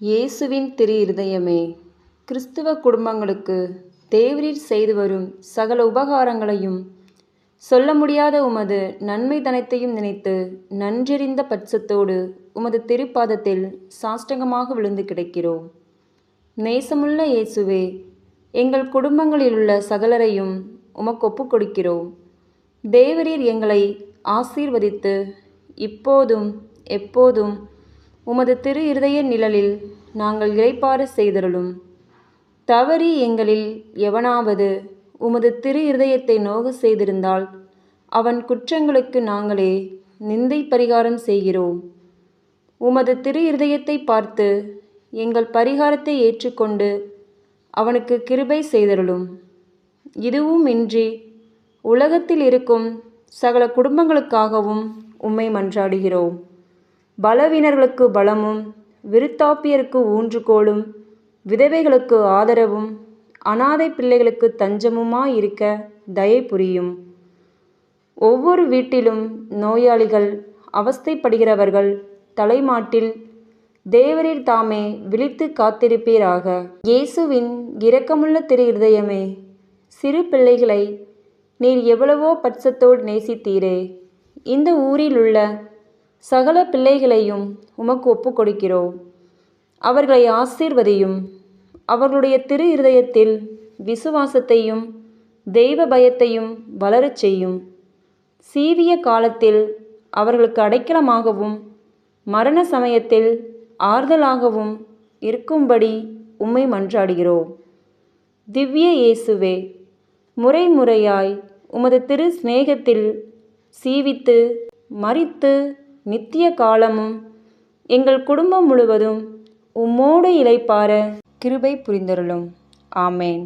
இயேசுவின் திரு இருதயமே கிறிஸ்துவ குடும்பங்களுக்கு தேவரீர் செய்து வரும் சகல உபகாரங்களையும் சொல்ல முடியாத உமது நன்மை தனத்தையும் நினைத்து நன்றெறிந்த பட்சத்தோடு உமது திருப்பாதத்தில் சாஷ்டங்கமாக விழுந்து கிடக்கிறோம். நேசமுள்ள இயேசுவே எங்கள் குடும்பங்களில் உள்ள சகலரையும் உமக்கு ஒப்புக் கொடுக்கிறோம் தேவரீர் எங்களை ஆசீர்வதித்து இப்போதும் எப்போதும் உமது திரு இருதய நிழலில் நாங்கள் இறைப்பாறு செய்தருளும். தவறி எங்களில் எவனாவது உமது திரு இருதயத்தை நோக செய்திருந்தால் அவன் குற்றங்களுக்கு நாங்களே நிந்தை பரிகாரம் செய்கிறோம். உமது திரு இருதயத்தை பார்த்து எங்கள் பரிகாரத்தை ஏற்றுக்கொண்டு அவனுக்கு கிருபை செய்தருளும். இதுவும் இன்றி உலகத்தில் இருக்கும் சகல குடும்பங்களுக்காகவும் உம்மை மன்றாடுகிறோம். பலவீனர்களுக்கு பலமும் விருத்தாப்பியருக்கு ஊன்றுகோலும் விதவைகளுக்கு ஆதரவும் அனாதை பிள்ளைகளுக்கு தஞ்சமுமாயிருக்க தயை புரியும். ஒவ்வொரு வீட்டிலும் நோயாளிகள் அவஸ்தைப்படுகிறவர்கள் தலைமாட்டில் தேவரில் தாமே விழித்து காத்திருப்பீராக. இயேசுவின் இரக்கமுள்ள திரு இருதயமே சிறு பிள்ளைகளை நீர் எவ்வளவோ பட்சத்தோடு நேசித்தீரே. இந்த ஊரில் உள்ள சகல பிள்ளைகளையும் உமக்கு ஒப்புக் கொடுக்கிறோம் அவர்களை ஆசீர்வதியும். அவர்களுடைய திரு இருதயத்தில் விசுவாசத்தையும் தெய்வ பயத்தையும் வளரச் செய்யும். சீவிய காலத்தில் அவர்களுக்கு அடைக்கலமாகவும் மரண சமயத்தில் ஆறுதலாகவும் இருக்கும்படி உம்மை மன்றாடுகிறோம். திவ்ய இயேசுவே முறை முறையாய் உமது திரு சிநேகத்தில் சீவித்து மறித்து நித்திய காலமும் எங்கள் குடும்பம் முழுவதும் உம்மோடு இளைப்பார கிருபை புரிந்தருளும். ஆமேன்.